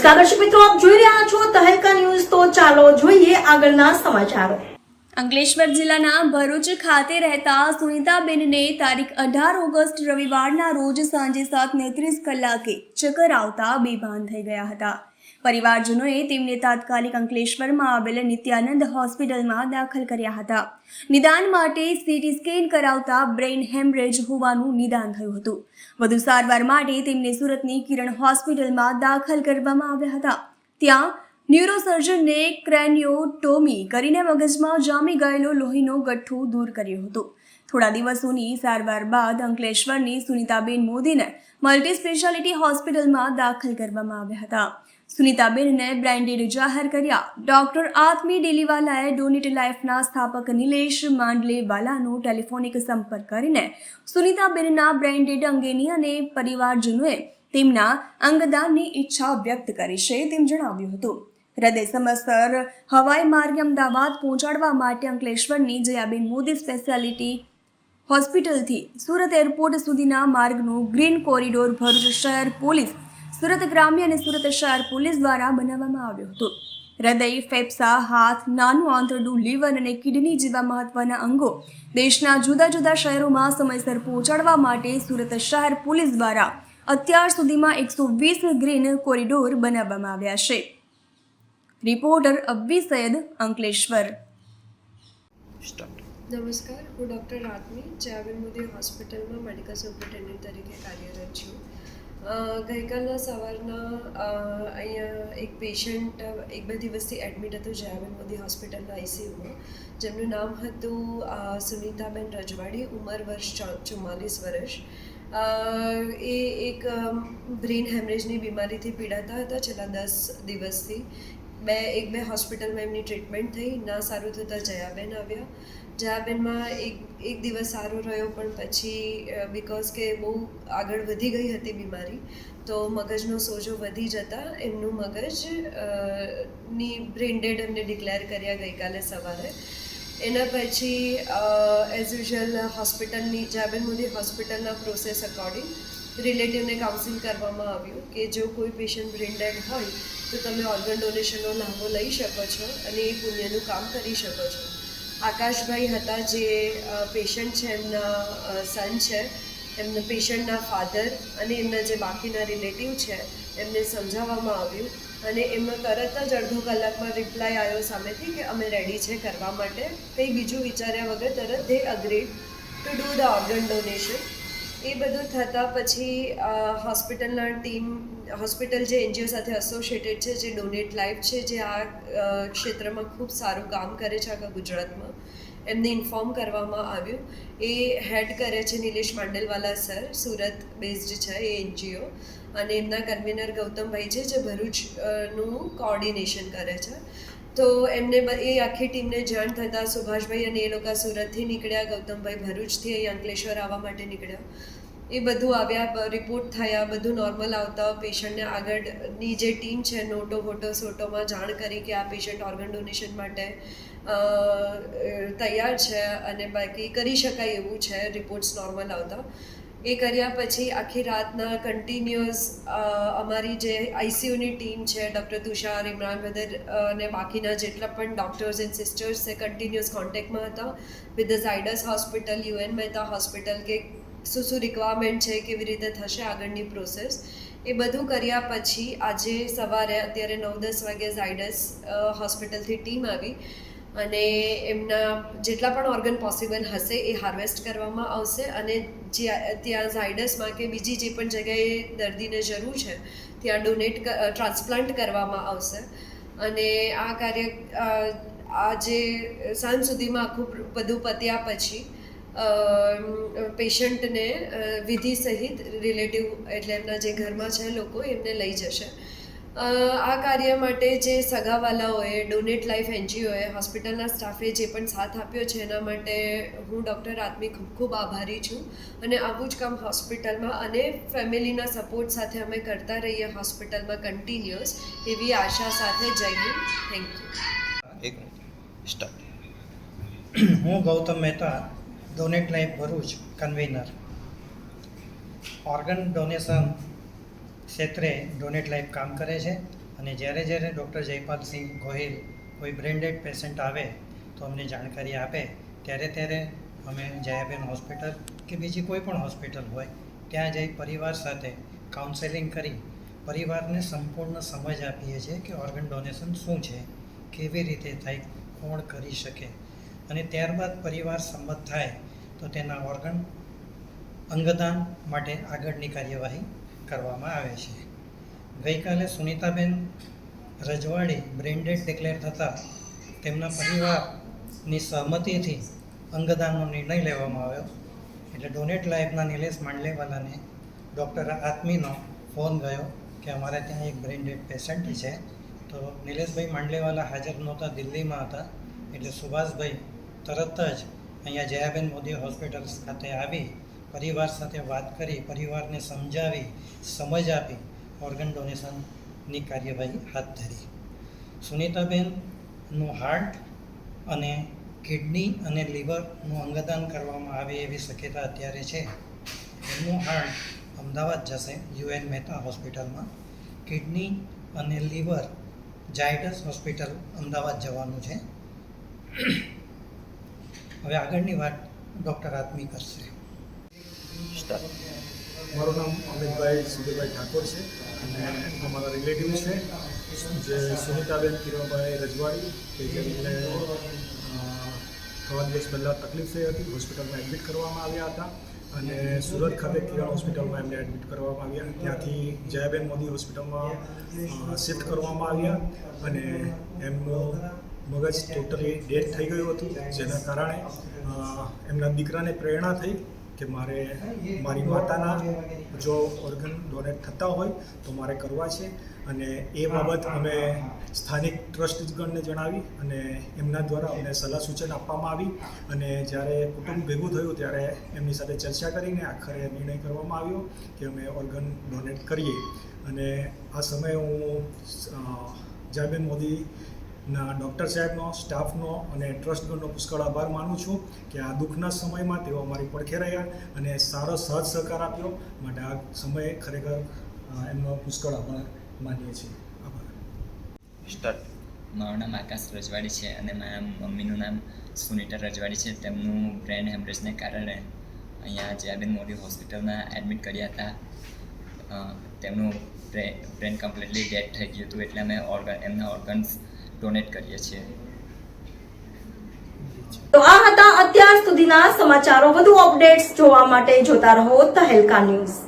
નમસ્કાર ન્યૂઝ. તો ચાલો જોઈએ આગળના સમાચારો. અંકલેશ્વર જિલ્લાના ભરૂચ ખાતે રહેતા સુનિતાબેનને તારીખ અઢાર ઓગસ્ટ રવિવારના રોજ સાંજે સાતને ત્રીસ કલાકે ચક્કર આવતા બેભાન થઈ ગયા હતા. પરિવારજનોએ તેમને તાત્કાલિક અંકલેશ્વરમાં આવેલ નિત્યાનંદ હોસ્પિટલમાં દાખલ કર્યા હતા. નિદાન માટે સીટી સ્કેન કરાવતા બ્રેઇન હેમરેજ હોવાનું નિદાન થયું હતું. વધુ સારવાર માટે તેમને સુરતની કિરણ હોસ્પિટલમાં દાખલ કરવામાં આવ્યા હતા. ત્યાં ન્યુરોસર્જનને ક્રેનિયોટોમી કરીને મગજમાં જામી ગયેલો લોહીનો ગઠ્ઠો દૂર કર્યો હતો. થોડા દિવસોની સારવાર બાદ અંકલેશ્વરની સુનિતાબેન મોદીને મલ્ટી સ્પેશિયાલિટી હોસ્પિટલમાં દાખલ કરવામાં આવ્યા હતા. સુનિતાબેનને બ્રાન્ડેડ જાહેર કર્યા. ડોક્ટર આત્મી ડેલીવાલાએ ડોનેટ લાઈફના સ્થાપક નિલેશ માંડલેવાલાનો ટેલિફોનિક સંપર્ક કરીને સુનિતાબેનના બ્રાન્ડેડ અંગેની અને પરિવારજનોએ તેમના અંગદાનની ઈચ્છા વ્યક્ત કરી છે તેમ જણાવ્યું હતું. હૃદય સમસ્તર હવાઈ માર્ગે અમદાવાદ પહોંચાડવા માટે અંકલેશ્વરની જયાબેન મોદી સ્પેશિયાલિટી હોસ્પિટલથી સુરત એરપોર્ટ સુધીના માર્ગનું ગ્રીન કોરિડોર ભરૂચ શહેર પોલીસ સુરત ગ્રામ્ય અને સુરત શહેર પોલીસ દ્વારા બનાવવામાં આવ્યો હતો. હૃદય, ફેફસા, હાથ, નાનું આંતરડું, લીવર અને કિડની જેવા મહત્વના અંગો દેશના જુદા જુદા શહેરોમાં સમયસર પહોંચાડવા માટે સુરત શહેર પોલીસ દ્વારા અત્યાર સુધીમાં એકસો વીસ ગ્રીન કોરિડોર બનાવવામાં આવ્યા છે. રિપોર્ટર અબ્બી સૈયદ અંકલેશ્વર. નમસ્કાર, હું ડૉક્ટર રાતમી જયાબેન મોદી હોસ્પિટલમાં મેડિકલ સુપરિન્ટેન્ડન્ટ તરીકે કાર્યરત છું. ગઈકાલના સવારના અહીંયા એક પેશન્ટ એક બે દિવસથી એડમિટ હતું જયાબેન મોદી હોસ્પિટલના આઈસીયુમાં જેમનું નામ હતું સુનિતાબેન રજવાડી, ઉંમર વર્ષ ચુમ્માલીસ વર્ષ. એ એક બ્રેઇન હેમરેજની બીમારીથી પીડાતા હતા છેલ્લા દસ દિવસથી. બે, એક બે હોસ્પિટલમાં એમની ટ્રીટમેન્ટ થઈ, ના સારું થતાં જયાબેન આવ્યા. જયાબેનમાં એક એક દિવસ સારો રહ્યો, પણ પછી બિકોઝ કે બહુ આગળ વધી ગઈ હતી બીમારી, તો મગજનો સોજો વધી જતાં એમનું મગજની બ્રેન્ડેડ એમને ડિક્લેર કર્યા ગઈકાલે સવારે. એના પછી એઝ યુઝ્યુઅલ હોસ્પિટલની જયાબેન મોદી હોસ્પિટલના પ્રોસેસ અકોર્ડિંગ રિલેટિવને કાઉન્સિલ કરવામાં આવ્યું કે જો કોઈ પેશન્ટ બ્રેન્ડેડ હોય, તો તમે ઓર્ગન ડોનેશનનો લાભો લઈ શકો છો અને એ પુણ્યનું કામ કરી શકો છો. આકાશભાઈ હતા જે પેશન્ટ છે, એમના સન છે. એમના પેશન્ટના ફાધર અને એમના જે બાકીના રિલેટિવ છે, એમને સમજાવવામાં આવ્યું અને એમનો તરત જ અડધો કલાકમાં રિપ્લાય આવ્યો સામેથી કે અમે રેડી છે કરવા માટે. કંઈ બીજું વિચાર્યા વગર તરત they agreed to do the organ donation એ બધું થતાં પછી હોસ્પિટલના ટીમ, હોસ્પિટલ જે એનજીઓ સાથે એસોસિએટેડ છે, જે ડોનેટ લાઈફ છે, જે આ ક્ષેત્રમાં ખૂબ સારું કામ કરે છે આખા ગુજરાતમાં, એમને ઇન્ફોર્મ કરવામાં આવ્યું. એ હેડ કરે છે નિલેશ માંડલવાલા સર સુરત બેઝડ છે એ એનજીઓ. અને એમના કન્વીનર ગૌતમભાઈ છે, જે ભરૂચનું કોઓર્ડિનેશન કરે છે. તો એમને એ આખી ટીમને જાણ થતાં સુભાષભાઈ અને એ લોકો સુરતથી નીકળ્યા, ગૌતમભાઈ ભરૂચથી અહીં અંકલેશ્વર આવવા માટે નીકળ્યા. એ બધું આવ્યા રિપોર્ટ થયા, બધું નોર્મલ આવતા પેશન્ટને આગળની જે ટીમ છે, નોટો ફોટો સોટોમાં જાણ કરી કે આ પેશન્ટ ઓર્ગન ડોનેશન માટે તૈયાર છે અને બાકી કરી શકાય એવું છે રિપોર્ટ્સ નોર્મલ આવતા. એ કર્યા પછી આખી રાતના કન્ટિન્યુઅસ અમારી જે આઈસીયુની ટીમ છે, ડૉક્ટર તુષાર, ઇમરાન બદર અને બાકીના જેટલા પણ ડૉક્ટર્સ એન્ડ સિસ્ટર્સ છે કન્ટિન્યુઅસ કોન્ટેક્ટમાં હતા. With the Zydus hospital U N Mehta hospital કે શું શું રિક્વાયરમેન્ટ છે, કેવી રીતે થશે આગળની પ્રોસેસ એ બધું કર્યા પછી આજે સવારે અત્યારે નવ દસ વાગે ઝાયડસ હોસ્પિટલથી ટીમ આવી અને એમના જેટલા પણ ઓર્ગન પોસિબલ હશે એ હાર્વેસ્ટ કરવામાં આવશે અને જ્યાં ત્યાં ઝાયડસમાં કે બીજી જે પણ જગ્યાએ દર્દીને જરૂર છે, ત્યાં ડોનેટ ટ્રાન્સપ્લાન્ટ કરવામાં આવશે. અને આ કાર્ય આજે સાંજ સુધીમાં આખું બધું પત્યા પછી પેશન્ટને વિધિ સહિત રિલેટિવ એટલે એમના જે ઘરમાં છે લોકો એમને લઈ જશે. આ કાર્ય માટે જે સગાવાલાઓએ ડોનેટ લાઈફ એનજીઓએ હોસ્પિટલના સ્ટાફે જે પણ સાથ આપ્યો છે એના માટે હું ડૉક્ટર આત્મી ખૂબ ખૂબ આભારી છું. અને આવું જ કામ હોસ્પિટલમાં અને ફેમિલીના સપોર્ટ સાથે અમે કરતા રહીએ હોસ્પિટલમાં કન્ટિન્યુઅસ એવી આશા સાથે જઈ થેન્ક યુ. એક મિનિટ. સ્ટાર્ટ હું Gautam Mehta donate life Bharuch convener. Organ donation ક્ષેત્રે ડોનેટ લાઈફ કામ કરે છે અને જ્યારે જ્યારે ડૉક્ટર જયપાલસિંહ ગોહિલ કોઈ બ્રેન્ડેડ પેશન્ટ આવે તો અમને જાણકારી આપે, ત્યારે ત્યારે અમે જયાબેન હોસ્પિટલ કે બીજી કોઈ પણ હોસ્પિટલ હોય, ત્યાં જઈ પરિવાર સાથે કાઉન્સેલિંગ કરી પરિવારને સંપૂર્ણ સમજ આપીએ છીએ કે ઓર્ગન ડોનેશન શું છે, કેવી રીતે થાય, કોણ કરી શકે અને ત્યારબાદ પરિવાર સંમત થાય તો તેના ઓર્ગન અંગદાન માટે આગળની કાર્યવાહી કરવામાં આવે છે. ગઈકાલે સુનિતાબેન રજવાડી બ્રેન્ડેડ ડિક્લેર થતાં તેમના પરિવારની સહમતિથી અંગદાનનો નિર્ણય લેવામાં આવ્યો. એટલે ડોનેટ લાઈફના નિલેશ માંડલેવાલાને ડૉક્ટર આત્મીનો ફોન ગયો કે અમારે ત્યાં એક બ્રેન્ડેડ પેશન્ટ છે. તો નિલેશભાઈ માંડલેવાલા હાજર નહોતા, દિલ્હીમાં હતા. એટલે સુભાષભાઈ તરત જ અહીંયા જયાબેન મોદી હોસ્પિટલ ખાતે આવી પરિવાર સાથે વાત કરી, પરિવારને સમજાવી, સમજ આપી ઓર્ગન ડોનેશનની કાર્યવાહી હાથ ધરી. સુનીતાબેનનું હાર્ટ અને કિડની અને લીવરનું અંગદાન કરવામાં આવે એવી શક્યતા અત્યારે છે. એમનું હાર્ટ અમદાવાદ જશે, યુએન મહેતા હોસ્પિટલમાં. કિડની અને લીવર જાયડસ હોસ્પિટલ અમદાવાદ જવાનું છે. હવે આગળની વાત ડૉક્ટર આત્મી કરશે સ્ટાર્ટ મારું નામ અમિતભાઈ સુધીરભાઈ ઠાકોર છે અને અમારા રિલેટિવ છે, જે સુનિતાબેન, કિરણભાઈ રજવાડી, કે જેમને ત્રણ દિવસ પહેલાં તકલીફ થઈ હતી, હોસ્પિટલમાં એડમિટ કરવામાં આવ્યા હતા અને સુરત ખાતે કિરણ હોસ્પિટલમાં એમને એડમિટ કરવામાં આવ્યા. ત્યાંથી જયાબેન મોદી હોસ્પિટલમાં શિફ્ટ કરવામાં આવ્યા અને એમનો મગજ ટોટલી ડેડ થઈ ગયું હતું, જેના કારણે એમના દીકરાને પ્રેરણા થઈ કે મારે મારી માતાના જો ઓર્ગન ડોનેટ થતા હોય તો મારે કરવા છે. અને એ બાબત અમે સ્થાનિક ટ્રસ્ટગણને જણાવી અને એમના દ્વારા અમને સલાહ સૂચન આપવામાં આવી. અને જ્યારે કુટુંબ ભેગું થયું ત્યારે એમની સાથે ચર્ચા કરીને આખરે નિર્ણય કરવામાં આવ્યો કે અમે ઓર્ગન ડોનેટ કરીએ. અને આ સમયે હું જાબેન મોદી ના ડૉક્ટર સાહેબનો સ્ટાફનો અને ટ્રસ્ટગણનો પુષ્કળ આભાર માનું છું કે આ દુઃખના સમયમાં તેઓ અમારી પડખે રહ્યા અને સારો સહજ સહકાર આપ્યો. માટે આ સમયે ખરેખર એમનો પુષ્કળ આભાર માનીએ છીએ. આભાર. સ્ટાર્ટ મારું નામ આકાશ રજવાડી છે અને મારા મમ્મીનું નામ સુનીતા રજવાડી છે. તેમનું બ્રેન હેમરેજને કારણે અહીંયા જયાબેન મોદી હોસ્પિટલમાં એડમિટ કર્યા હતા. તેમનું બ્રેન કમ્પ્લીટલી ડેડ થઈ ગયું હતું. એટલે અમે ઓર્ગન એમના ઓર્ગન્સ ડોનેટ કરીએ છીએ. તો આ હતા અત્યાર સુધીના સમાચારો. વધુ અપડેટ્સ જોવા માટે જોતા રહો તહેલકા ન્યૂઝ.